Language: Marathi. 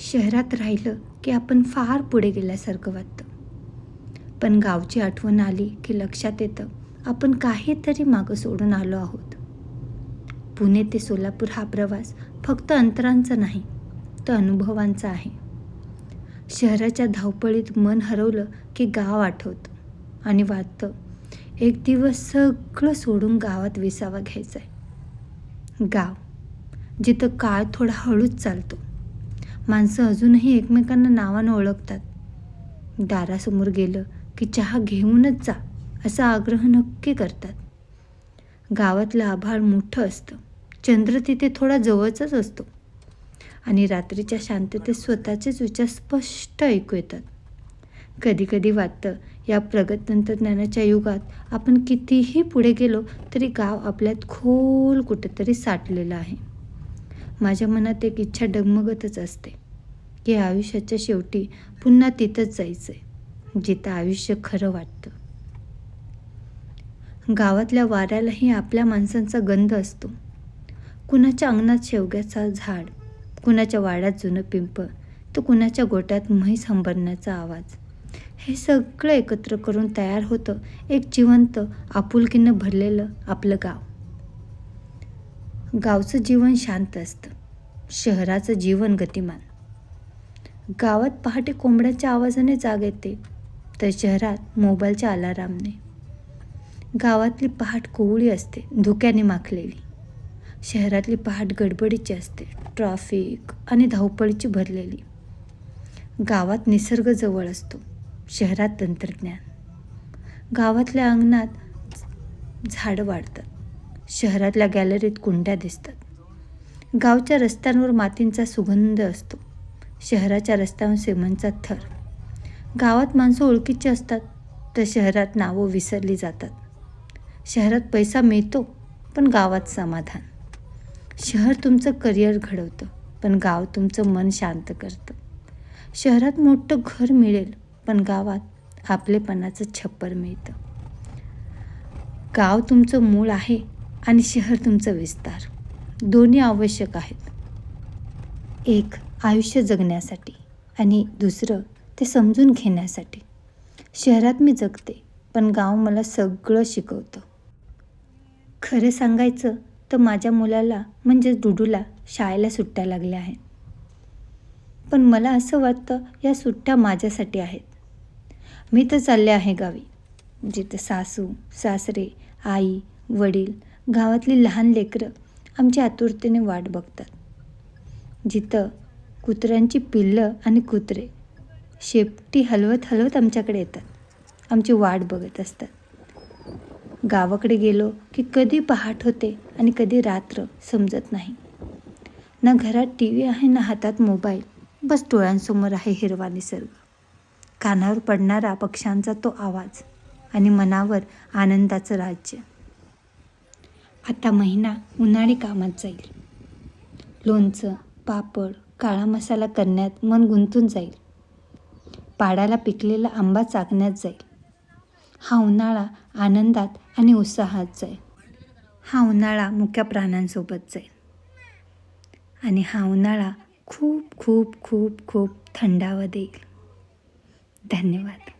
शहरात राहिलं की आपण फार पुढे गेल्यासारखं वाटतं. पण गावची आठवण आली की लक्षात येतं आपण काहीतरी मागं सोडून आलो आहोत. पुणे ते सोलापूर हा प्रवास फक्त अंतरांचा नाही तर अनुभवांचा आहे. शहराच्या धावपळीत मन हरवलं की गाव आठवतं आणि वाटतं एक दिवस सगळं सोडून गावात विसावा घ्यायचा आहे गाव जिथं काळ थोडा हळूच चालतो. माणसं अजूनही एकमेकांना नावानं ओळखतात. दारासमोर गेलं की चहा घेऊनच जा असा आग्रह नक्की करतात. गावातलं आभाळ मोठं असतं. चंद्र तिथे थोडा जवळचाच असतो. आणि रात्रीच्या शांततेत स्वतःचेच विचार स्पष्ट ऐकू येतात. कधीकधी वाटतं या प्रगत तंत्रज्ञानाच्या युगात आपण कितीही पुढे गेलो तरी गाव आपल्यात खोल कुठेतरी साठलेलं आहे. माझ्या मनात एक इच्छा डगमगतच असते. की आयुष्याच्या शेवटी पुन्हा तिथंच जायचं आहे जिथं आयुष्य खरं वाटतं. गावातल्या वाऱ्यालाही आपल्या माणसांचा गंध असतो. कुणाच्या अंगणात शेवग्याचा झाड कुणाच्या वाड्यात जुनं पिंप तर कुणाच्या गोट्यात म्हैस हंबरण्याचा आवाज. हे सगळं एकत्र करून तयार होतं एक जिवंत आपुलकीनं भरलेलं आपलं गाव. गावचं जीवन शांत असतं. शहराचं जीवन गतिमान. गावात पहाटे कोंबड्याच्या आवाजाने जाग येते तर शहरात मोबाईलच्या अलारामने. गावातली पहाट कोवळी असते धुक्याने माखलेली. शहरातली पहाट गडबडीची असते ट्रॅफिक आणि धावपळीची भरलेली. गावात निसर्ग जवळ असतो शहरात तंत्रज्ञान. गावातल्या अंगणात झाडं वाढतात शहरातल्या गॅलरीत कुंड्या दिसतात. गावच्या रस्त्यांवर मातींचा सुगंध असतो शहराच्या रस्त्यावर सिमेंटचा थर. गावात माणसं ओळखीची असतात तर शहरात नावं विसरली जातात. शहरात पैसा मिळतो पण गावात समाधान. शहर तुमचं करिअर घडवतं पण गाव तुमचं मन शांत करतं. शहरात मोठं घर मिळेल पण गावात आपलेपणाचं छप्पर मिळतं. गाव तुमचं मूळ आहे आणि शहर तुमचं विस्तार. दोन्ही आवश्यक आहेत. एक आयुष्य जगण्यासाठी आणि दुसरं ते समजून घेण्यासाठी. शहरात मी जगते पण गाव मला सगळं शिकवतं. खरं सांगायचं तर माझ्या मुलाला म्हणजे डुडूला शाळेला सुट्ट्या लागल्या आहेत. पण मला असं वाटतं या सुट्ट्या माझ्यासाठी आहेत. मी तर चालले आहे गावी जिथं सासू सासरे आई वडील गावातली लहान लेकरं आमच्या आतुरतेने वाट बघतात. जिथं कुत्र्यांची पिल्लं आणि कुत्रे. शेपटी हलवत हलवत आमच्याकडे येतात. आमची वाट बघत असतात. गावाकडे गेलो की कधी पहाट होते आणि कधी रात्र समजत नाही. ना घरात टी व्ही आहे ना हातात मोबाईल. बस डोळ्यांसमोर आहे हिरवा निसर्ग. कानावर पडणारा पक्ष्यांचा तो आवाज आणि मनावर आनंदाचं राज्य. आता महिना उन्हाळी कामात जाईल. लोणचं पापड काळा मसाला करण्यात मन गुंतून जाईल. पाडाला पिकलेला आंबा चाकण्यात जाईल. हा उन्हाळा आनंदात आणि उत्साहात जाईल. हा उन्हाळा मुक्या प्राण्यांसोबत जाईल. आणि हा उन्हाळा खूप खूप खूप खूप थंडावा देईल. धन्यवाद.